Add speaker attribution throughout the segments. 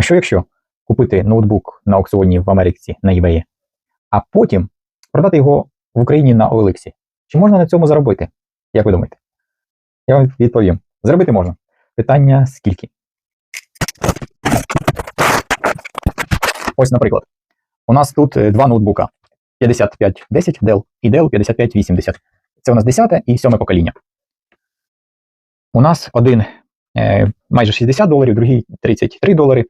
Speaker 1: А що якщо купити ноутбук на аукціоні в Америці на eBay, а потім продати його в Україні на OLX? Чи можна на цьому заробити? Як ви думаєте? Я вам відповім. Заробити можна. Питання скільки? Ось, наприклад, у нас тут е, два ноутбука 5510 Dell і Dell 5580. Це у нас 10 і 7 покоління. У нас один е, майже 60 доларів, другий 33 долари.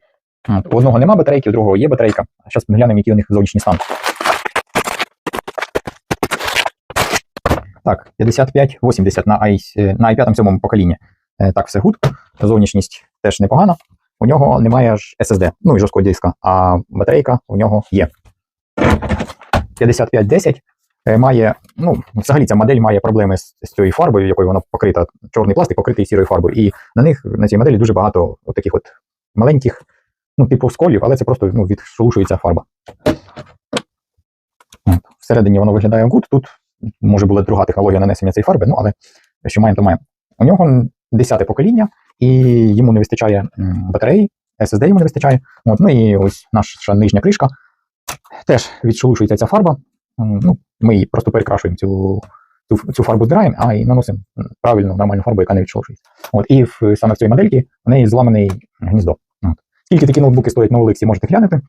Speaker 1: У одного нема батарейки, у другого є батарейка. Зараз глянемо, який у них зовнішній стан. Так, 55-80 на, i, е, на i5 7 поколінні. Е, Так, все гуд. Зовнішність теж непогана. У нього немає ж SSD, ну і жорсткого диска, а батарейка у нього є. 5510 е, має, ну, взагалі ця модель має проблеми з, з цією фарбою, якою вона покрита, чорний пластик покритий сірою фарбою. І на них, на цій моделі дуже багато от таких от маленьких, ну, типу сколів, але це просто ну, відшелушується фарба. Всередині воно виглядає гуд. Тут може була друга технологія нанесення цієї фарби, ну але що маємо, то маємо. У нього 10 покоління, і йому не вистачає батареї, SSD йому не вистачає. От, ну і ось наша нижня кришка. Теж відшелушується ця фарба. Ну, ми її просто перекрашуємо цю, цю, цю фарбу збираємо, а і наносимо правильну нормальну фарбу, яка не відшелушується. От, і в, саме в цій модельці в неї зламаний гніздо. От. Скільки такі ноутбуки стоять на Олексі, можете глянути.